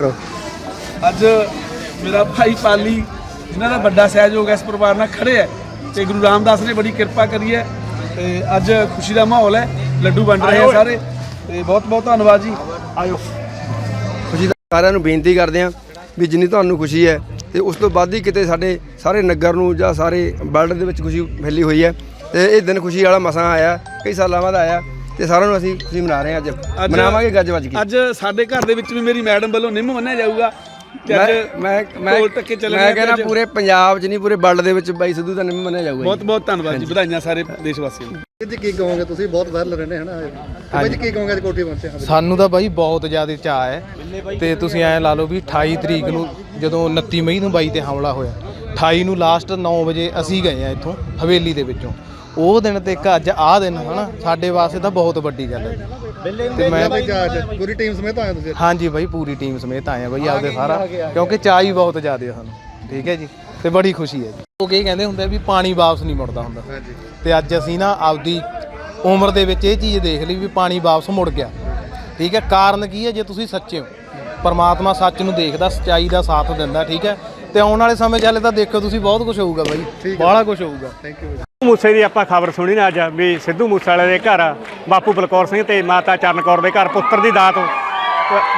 ਅੱਜ ਮੇਰਾ ਭਾਈ ਪਾਲੀ ਜਿਨ੍ਹਾਂ ਦਾ ਵੱਡਾ ਸਹਿਯੋਗ ਇਸ ਪਰਿਵਾਰ ਨਾਲ ਖੜੇ ਹੈ ਤੇ ਗੁਰੂ ਰਾਮਦਾਸ ਨੇ ਬੜੀ ਕਿਰਪਾ ਕਰੀ ਹੈ ਤੇ ਅੱਜ ਖੁਸ਼ੀ ਦਾ ਮਾਹੌਲ ਹੈ ਲੱਡੂ ਵੰਡ ਰਹੇ ਆ ਸਾਰੇ ਤੇ ਬਹੁਤ ਬਹੁਤ ਧੰਨਵਾਦ ਜੀ। ਆਇਓ। ਖੁਸ਼ੀ ਦਾ ਸਾਰਿਆਂ ਨੂੰ ਬੇਨਤੀ ਕਰਦੇ ਹਾਂ ਵੀ ਜਿੰਨੀ ਤੁਹਾਨੂੰ ਖੁਸ਼ੀ ਹੈ ਤੇ ਉਸ ਤੋਂ ਵੱਧ ਹੀ ਕਿਤੇ ਸਾਡੇ ਸਾਰੇ ਨਗਰ ਨੂੰ ਜਾਂ ਸਾਰੇ ਵਰਲਡ ਦੇ ਵਿੱਚ ਖੁਸ਼ੀ ਫੈਲੀ ਹੋਈ ਹੈ ਤੇ ਇਹ ਦਿਨ ਖੁਸ਼ੀ ਵਾਲਾ ਮਸਾਂ ਆਇਆ ਕਈ ਸਾਲਾਂ ਬਾਅਦ ਆਇਆ। ਤੇ ਸਾਰਿਆਂ ਨੂੰ ਅਸੀਂ ਖੁਸ਼ੀ ਮਨਾ ਰਹੇ ਹਾਂ ਅੱਜ। ਮਨਾਵਾਂਗੇ ਗੱਜ ਵੱਜ ਕੇ। ਅੱਜ ਸਾਡੇ ਘਰ ਦੇ ਵਿੱਚ ਵੀ ਮੇਰੀ ਮੈਡਮ ਵੱਲੋਂ ਨਿੰਮ ਮੰਨਿਆ ਜਾਊਗਾ ਤੇ ਮੈਂ ਅੱਜ ਮੈਂ ਮੈਂ ਕਹਿੰਦਾ ਪੂਰੇ ਪੰਜਾਬ 'ਚ ਨਹੀਂ ਪੂਰੇ ਵਰਲਡ ਦੇ ਵਿੱਚ ਬਾਈ ਸਿੱਧੂ ਦਾ ਨਿੰਮ ਮੰਨਿਆ ਜਾਊਗਾ ਬਹੁਤ ਬਹੁਤ ਧੰਨਵਾਦ ਜੀ ਵਧਾਈਆਂ ਸਾਰੇ ਦੇਸ਼ ਵਾਸੀਆਂ ਨੂੰ ਜੀ ਕੀ ਕਹੋਗੇ ਤੁਸੀਂ? ਬਹੁਤ ਵਾਇਰਲ ਰਹਿੰਦੇ ਹਨਾ ਜੀ ਕੀ ਕਹੋਗੇ ਅੱਜ ਕੋਠੀ ਪਹੁੰਚੇ ਹਾਂ ਸਾਨੂੰ ਤਾਂ ਬਾਈ ਬਹੁਤ ਜ਼ਿਆਦਾ ਚਾਅ ਹੈ ਤੇ ਤੁਸੀਂ ਐਂ ਲਾ ਲਓ ਵੀ 28 ਤਰੀਕ ਨੂੰ ਜਦੋਂ 29 ਮਈ ਨੂੰ ਬਾਈ ਤੇ ਹਮਲਾ ਹੋਇਆ। 28 ਨੂੰ ਲਾਸਟ 9 ਵਜੇ ਅਸੀਂ ਗਏ ਆ ਇੱਥੋਂ ਹਵੇਲੀ ਦੇ ਵਿੱਚੋਂ। ਉਹ ਦਿਨ ਤੇ ਇੱਕ ਅੱਜ ਆਹ ਦਿਨ ਹਨਾ ਸਾਡੇ ਵਾਸਤੇ ਤਾਂ ਬਹੁਤ ਵੱਡੀ ਗੱਲ ਹੈ। ਤੇ ਮੈਂ ਪੂਰੀ ਟੀਮ ਸਮੇਤ ਆਏ ਤੁਸੀਂ ਹਾਂਜੀ ਬਾਈ ਪੂਰੀ ਟੀਮ ਸਮੇਤ ਆਏ ਆ ਬਾਈ ਆਪਦੇ ਸਾਰਾ ਕਿਉਂਕਿ ਚਾਅ ਹੀ ਬਹੁਤ ਜ਼ਿਆਦਾ ਹੈ ਸਾਨੂੰ। ਠੀਕ ਹੈ ਜੀ ਤੇ ਬੜੀ ਖੁਸ਼ੀ ਹੈ ਜੀ। ਉਹ ਕੀ ਕਹਿੰਦੇ ਹੁੰਦੇ ਵੀ ਪਾਣੀ ਵਾਪਸ ਨਹੀਂ ਮੁੜਦਾ ਹੁੰਦਾ। ਹਾਂਜੀ। ਤੇ ਅੱਜ ਅਸੀਂ ਨਾ ਆਪਦੀ ਉਮਰ ਦੇ ਵਿੱਚ ਇਹ ਚੀਜ਼ ਦੇਖ ਲਈ ਵੀ ਪਾਣੀ ਵਾਪਸ ਮੁੜ ਗਿਆ। ਠੀਕ ਹੈ ਕਾਰਨ ਕੀ ਹੈ ਜੇ ਤੁਸੀਂ ਸੱਚੇ ਹੋ ਪਰਮਾਤਮਾ ਸੱਚ ਨੂੰ ਦੇਖਦਾ ਸਚਾਈ ਦਾ ਸਾਥ ਦਿੰਦਾ ਠੀਕ ਹੈ ਤੇ ਆਉਣ ਵਾਲੇ ਸਮੇਂ 'ਚ ਹਾਲੇ ਤਾਂ ਦੇਖੋ ਤੁਸੀਂ ਬਹੁਤ ਕੁਝ ਹੋਊਗਾ ਬਾਈ। ਬਾਹਲਾ ਕੁਝ ਹੋਊਗਾ। ਥੈਂਕ ਯੂ ਮੂਸੇ ਦੀ ਆਪਾਂ ਖਬਰ ਸੁਣੀ ਨਾ ਅੱਜ ਵੀ ਸਿੱਧੂ ਮੂਸੇਵਾਲੇ ਦੇ ਘਰ ਬਾਪੂ ਬਲਕੌਰ ਸਿੰਘ ਤੇ ਮਾਤਾ ਚਰਨ ਕੌਰ ਦੇ ਘਰ ਪੁੱਤਰ ਦੀ ਦਾਤ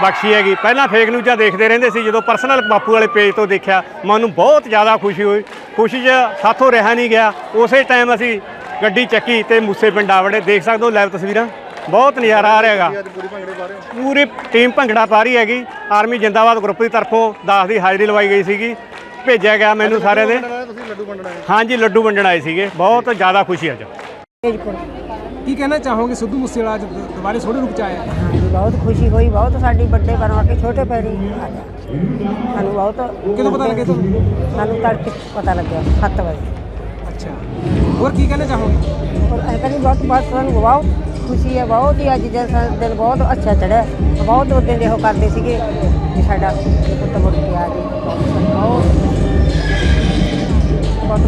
ਬਖਸ਼ੀ ਹੈਗੀ। ਪਹਿਲਾਂ ਫੇਕ ਨਿਊਜ਼ਾਂ ਦੇਖਦੇ ਰਹਿੰਦੇ ਸੀ ਜਦੋਂ ਪਰਸਨਲ ਬਾਪੂ ਵਾਲੇ ਪੇਜ ਤੋਂ ਦੇਖਿਆ ਮਨ ਨੂੰ ਬਹੁਤ ਜ਼ਿਆਦਾ ਖੁਸ਼ੀ ਹੋਈ। ਖੁਸ਼ੀ 'ਚ ਸਾਥੋਂ ਰਿਹਾ ਨਹੀਂ ਗਿਆ। ਉਸੇ ਟਾਈਮ ਅਸੀਂ ਗੱਡੀ ਚੱਕੀ ਤੇ ਮੂਸੇ ਪਿੰਡ ਆ ਵੜੇ ਦੇਖ ਸਕਦੇ ਹੋ ਲਾਈਵ ਤਸਵੀਰਾਂ? ਬਹੁਤ ਨਜ਼ਾਰਾ ਆ ਰਿਹਾ ਹੈਗਾ। ਅੱਜ ਪੂਰੀ ਭੰਗੜੇ ਪਾ ਰਹੇ ਹੋ? ਪੂਰੀ ਟੀਮ ਭੰਗੜਾ ਪਾ ਰਹੀ ਹੈਗੀ। ਆਰਮੀ ਜਿੰਦਾਬਾਦ ਗਰੁੱਪ ਦੀ ਤਰਫੋਂ ਦਾਸ ਦੀ ਹਾਜ਼ਰੀ ਲਵਾਈ ਗਈ ਸੀਗੀ। ਭੇਜਿਆ ਗਿਆ ਮੈਨੂੰ ਸਾਰਿਆਂ ਦੇ। ਤੁਸੀਂ? ਲੱਡੂ ਵੰਡਣ ਆਏ ਹਾਂਜੀ ਲੱਡੂ ਵੰਡਣ ਆਏ ਸੀਗੇ। ਬਹੁਤ ਜ਼ਿਆਦਾ ਖੁਸ਼ੀ ਅੱਜ। ਕੀ ਕਹਿਣਾ ਚਾਹੋਗੇ ਸਿੱਧੂ ਮੂਸੇਵਾਲਾ ਅੱਜ ਦ- ਦੁਬਾਰੇ ਸੋਹਣੇ ਰੂਪ ਚ ਆਇਆ? ਹੈ? ਹਾਂਜੀ ਬਹੁਤ ਖੁਸ਼ੀ ਹੋਈ ਬਹੁਤ ਸਾਡੀ ਵੱਡੇ ਬਣਵਾ ਕੇ ਛੋਟੇ ਪੈਰੀ ਆ ਗਿਆ। ਸਾਨੂੰ ਬਹੁਤ ਕਦੋਂ ਪਤਾ ਲੱਗਿਆ ਤੁਹਾਨੂੰ? ਸਾਨੂੰ ਤੜਕੇ ਪਤਾ ਲੱਗਿਆ 7 ਵਜੇ। ਅੱਛਾ। ਹੋਰ ਕੀ ਕਹਿਣਾ ਚਾਹੋਗੇ? ਔਰ ਐਂ ਕਹਿੰਦੀ ਬਹੁਤ ਬਹੁਤ ਸਾਨੂੰ ਬਹੁਤ ਖੁਸ਼ੀ ਹੈ, ਬਹੁਤ ਹੀ ਅੱਜ ਦਾ ਸਾ- ਦਿਨ ਬਹੁਤ ਅੱਛਾ ਚੜਿਆ, ਬਹੁਤ ਉਹਦੇ ਦੇ ਉਹ ਕਰਦੇ ਸੀਗੇ ਕਿ ਸਾਡਾ ਪੁੱਤ ਮੁੜ ਕੇ ਆ ਬਹੁਤ ਬਹੁਤ ਬਹੁਤ